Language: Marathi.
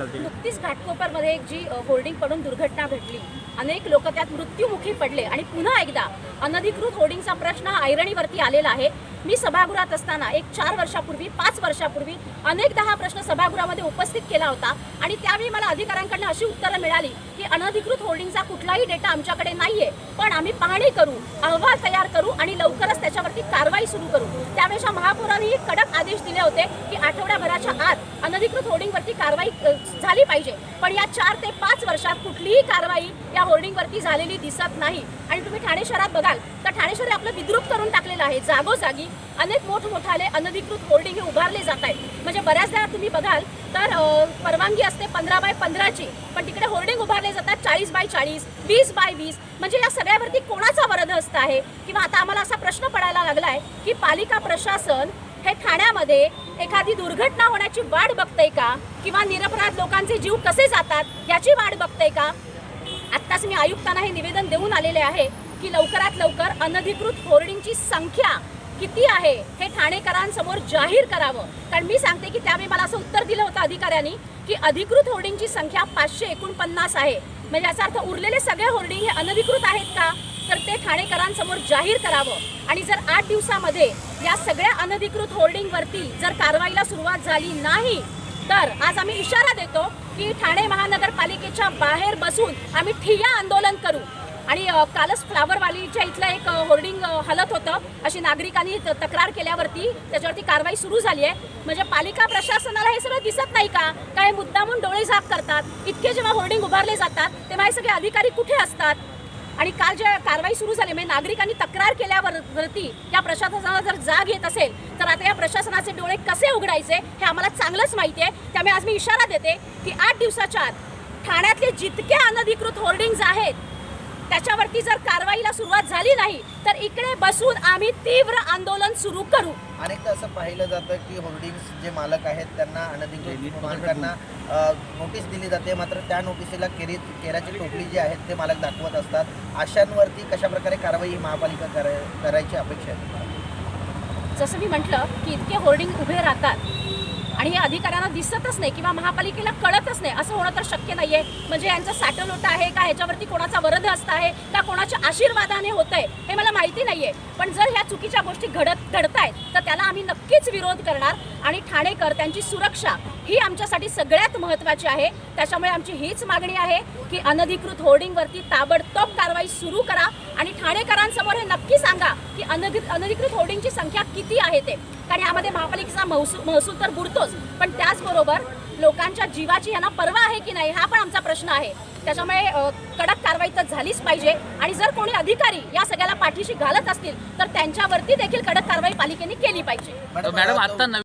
नुकतीच घाटकोपरमध्ये एक जी होर्डिंग पडून दुर्घटना घडली. अनेक लोक त्यात मृत्युमुखी पडले आणि पुन्हा एकदा अनधिकृत होर्डिंगचा प्रश्न हा ऐरणीवरती आलेला आहे. मी सभागृहात असताना एक चार वर्षापूर्वी पाच वर्षापूर्वी अनेकदा हा प्रश्न सभागृहामध्ये उपस्थित केला होता आणि त्यावेळी मला अधिकाऱ्यांकडनं अशी उत्तरं मिळाली की अनधिकृत होर्डिंगचा कुठलाही डेटा आमच्याकडे नाहीये. पण आम्ही पाहणी करू अहवाल तयार करू आणि लवकरच त्यांच्यावरती कारवाई सुरू करू. त्यावेळेच्या महापौरांनी कडक आदेश दिले होते की आठवड्याभराच्या आत अनधिकृत होर्डिंगवरती कारवाई झाली पाहिजे. पण या चार ते पाच वर्षात कुठलीही कारवाई या होर्डिंगवरती झालेली दिसत नाही. आणि तुम्ही ठाणे शहरात बघाल तर ठाणे शहर आपलं विद्रूप करून टाकलेलं आहे. जागोजागी अनेक मोठमोठाले अनधिकृत होर्डिंग हे उभारले जात आहेत. म्हणजे बऱ्याचदा तुम्ही बघाल तर परवानगी असते पंधरा बाय पंधराची. पण तिकडे होर्डिंग उभारले जातात चाळीस बाय चाळीस वीस बाय वीस. म्हणजे या सगळ्यावरती कोणाचा वरदहस्त आहे? किंवा आता आम्हाला प्रश्न पडायला लागलाय की पालिका प्रशासन हे ठाण्यामध्ये एखादी दुर्घटना होण्याची वाट बघतंय का? किंवा निरपराध लोकांचे जीव कसे जातात याची वाट बघतंय का? आत्ताच मी आयुक्तांना हे निवेदन देऊन आलेले आहे की लवकरात लवकर अनधिकृत होर्डिंगची संख्या किती आहे हे ठाणेकरांसमोर जाहीर करावं. कारण मी सांगते की त्यावेळी मला असं उत्तर दिलं होतं अधिकाऱ्यांनी की अधिकृत होर्डिंगची संख्या पाचशे एकोणपन्नास आहे. म्हणजे याचा अर्थ उरलेले सगळे होर्डिंग हे अनधिकृत आहेत का? तर ते ठाणेकरांसमोर जाहीर करावं. आणि जर आठ दिवसामध्ये या सगळ्या अनधिकृत होर्डिंगवरती जर कारवाईला सुरुवात झाली नाही तर आज आम्ही इशारा देतो की ठाणे महानगरपालिकेच्या बाहेर बसून आम्ही ठिय्या आंदोलन करू. आणि कालच फ्लावरवालीच्या इथलं एक होर्डिंग हलत होतं. अशी नागरिकांनी त- तक्रार केल्यावरती त्याच्यावरती कारवाई सुरू झाली आहे. म्हणजे पालिका प्रशासनाला हे सगळं दिसत नाही का? काय मुद्दामून डोळे झाक करतात? इतके जेव्हा होर्डिंग उभारले जातात तेव्हा हे सगळे अधिकारी कुठे असतात? आणि काल ज्या कारवाई सुरू झाली म्हणजे नागरिकांनी तक्रार केल्यावर वरती या प्रशासनाला जर जाग येत असेल तर आता या प्रशासनाचे डोळे कसे उघडायचे हे आम्हाला चांगलंच माहिती आहे. त्यामुळे आज मी इशारा देते की आठ दिवसाच्या आत ठाण्यातले जितके अनधिकृत होर्डिंग्ज आहेत त्याच्यावरती जर कारवाईला सुरुवात झाली नाही तर इकडे बसून आम्ही तीव्र आंदोलन सुरू करू. अनेकदा असं पाहिलं जातं की होर्डिंग्स जे मालक आहेत त्यांना अनधिकृत मालकांना नोटीस दिली जाते. मात्र त्या नोटिसीला केरी केराची टोपली जी आहेत ते मालक दाखवत असतात. अशांवरती कशा प्रकारे कारवाई ही महापालिका कराय करायची अपेक्षा आहे? जसं मी म्हटलं की इतके होर्डिंग उभे राहतात. आणि हे अधिकाऱ्यांना दिसतच नाही किंवा महापालिकेला कळतच नाही. असं होणं तर शक्य नाही आहे म्हणजे यांचं साठवलोट आहे का? ह्याच्यावरती कोणाचा वरद हस्त आहे का? कोणाच्या आशीर्वादाने होत आहे हे मला माहिती नाही आहे पण जर ह्या चुकीच्या गोष्टी घडत घडत आहेत नक्कीच विरोध करणार आणि ठाणेकर त्यांची सुरक्षा ही आमच्यासाठी सगळ्यात महत्त्वाची आहे. त्याच्यामुळे आमची हीच मागणी आहे की अनधिकृत होर्डिंगवरती ताबडतोब कारवाई सुरू करा आणि ठाणेकरांसमोर हे नक्की सांगा की अनधिकृत अनधिकृत होर्डिंगची संख्या किती आहे ते. कारण यामध्ये महापालिकेचा महसूल महसूल तर बुडतोच. पण त्याचबरोबर लोकांच्या जीवाची यांना पर्वा आहे की नाही हा पण आमचा प्रश्न आहे. त्याच्यामुळे कडक कारवाई तर झालीच पाहिजे आणि जर कोणी अधिकारी या सगळ्याला पाठीशी घालत असतील तर त्यांच्यावरती देखील कडक कारवाई पालिकेने केली पाहिजे. मॅडम आता